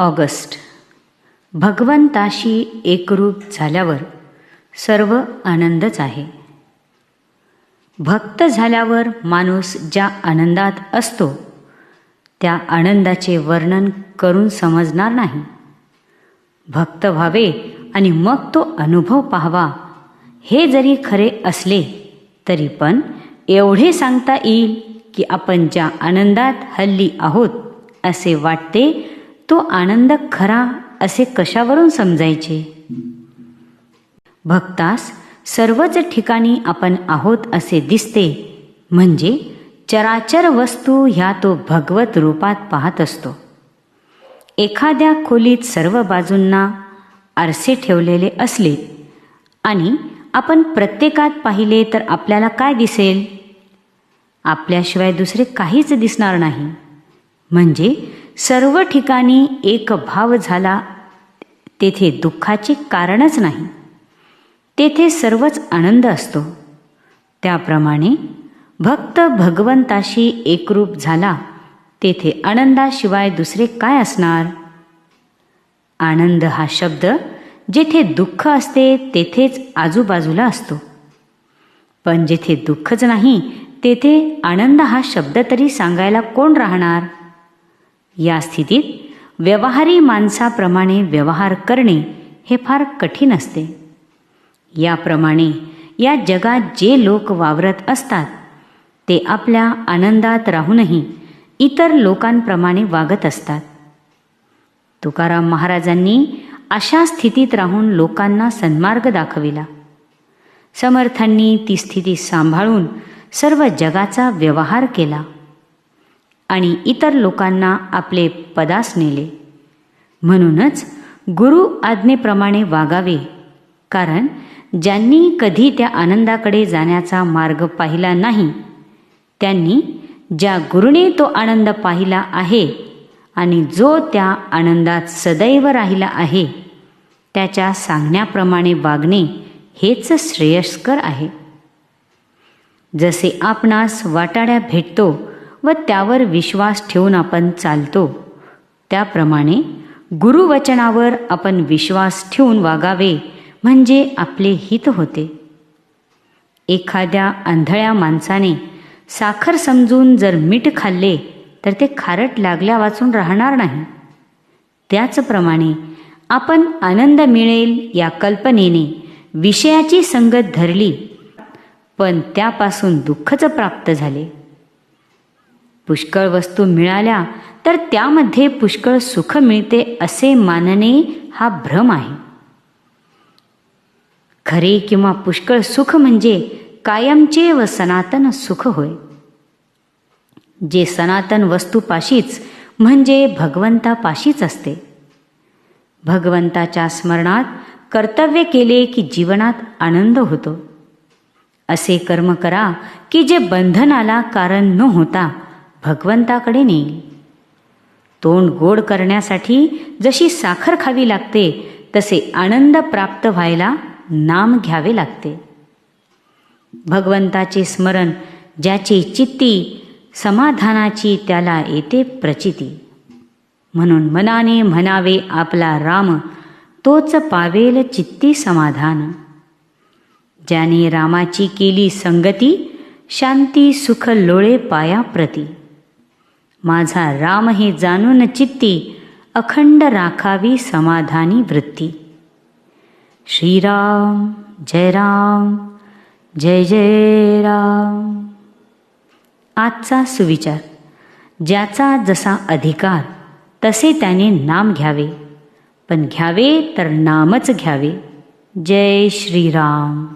August. भगवंताशी एकरूप झाल्यावर सर्व आनंदच आहे. भक्त झाल्यावर माणूस ज्या आनंदात असतो त्या आनंदाचे वर्णन करून समजणार नाही. भक्त व्हावे आणि मग तो अनुभव पाहावा हे जरी खरे असले तरी पण एवढे सांगता येईल की आपण ज्या आनंदात हल्ली आहोत असे वाटते तो आनंद खरा असे कशावरून समजायचे? भक्तास सर्वच ठिकाणी आपण आहोत असे दिसते. म्हणजे चराचर वस्तू ह्या तो भगवत रूपात पाहत असतो. एखाद्या खोलीत सर्व बाजूंना आरसे ठेवलेले असले आणि आपण प्रत्येकात पाहिले तर आपल्याला काय दिसेल? आपल्याशिवाय दुसरे काहीच दिसणार नाही. म्हणजे सर्व ठिकाणी एक भाव झाला. तेथे दुःखाचे कारणच नाही. तेथे सर्वच आनंद असतो. त्याप्रमाणे भक्त भगवंताशी एकरूप झाला. तेथे आनंदाशिवाय दुसरे काय असणार? आनंद हा शब्द जेथे दुःख असते तेथेच आजूबाजूला असतो. पण जेथे दुःखच नाही तेथे आनंद हा शब्द तरी सांगायला कोण राहणार? या स्थितीत व्यवहारी माणसाप्रमाणे व्यवहार करणे हे फार कठीण असते. याप्रमाणे या जगात जे लोक वावरत असतात ते आपल्या आनंदात राहूनही इतर लोकांप्रमाणे वागत असतात. तुकाराम महाराजांनी अशा स्थितीत राहून लोकांना सन्मार्ग दाखविला. समर्थांनी ती स्थिती सांभाळून सर्व जगाचा व्यवहार केला. आणि इतर लोकांना आपले पदास नेले. म्हणूनच गुरु आज्ञेप्रमाणे वागावे कारण ज्यांनी कधी त्या आनंदाकडे जाण्याचा मार्ग पाहिला नाही त्यांनी ज्या गुरुने तो आनंद पाहिला आहे आणि जो त्या आनंदात सदैव राहिला आहे त्याच्या सांगण्याप्रमाणे वागणे हेच श्रेयस्कर आहे. जसे आपणास वाटाड्या भेटतो व त्यावर विश्वास ठेवून आपण चालतो. त्याप्रमाणे गुरुवचनावर आपण विश्वास ठेवून वागावे म्हणजे आपले हित होते. एखाद्या आंधळ्या माणसाने साखर समजून जर मीठ खाल्ले तर ते खारट लागल्या वाचून राहणार नाही. त्याचप्रमाणे आपण आनंद मिळेल या कल्पनेने विषयाची संगत धरली पण त्यापासून दुःखच प्राप्त झाले. पुष्कळ वस्तू मिळाल्या तर त्यामध्ये पुष्कळ सुख मिळते असे मानणे हा भ्रम आहे. खरे किंवा पुष्कळ सुख म्हणजे कायमचे व सनातन सुख होय. जे सनातन वस्तूपाशीच म्हणजे भगवंतापाशीच असते. भगवंताच्या स्मरणात कर्तव्य केले की जीवनात आनंद होतो. असे कर्म करा की जे बंधनाला कारण न होता भगवंताकडे नेईल. तोंड गोड करण्यासाठी जशी साखर खावी लागते तसे आनंद प्राप्त व्हायला नाम घ्यावे लागते. भगवंताचे स्मरण ज्याची चित्ती समाधानाची त्याला येते प्रचिती. म्हणून मनाने म्हणावे आपला राम तोच पावेल चित्ती समाधान. ज्याने रामाची केली संगती शांती सुख लोळे पाया प्रती. माझा राम हे जाणून चित्ती अखंड राखावी समाधानी वृत्ती. श्रीराम जय राम जय जय राम. आजचा सुविचार ज्याचा जसा अधिकार तसे त्याने नाम घ्यावे. पण घ्यावे तर नामच घ्यावे. जय श्रीराम.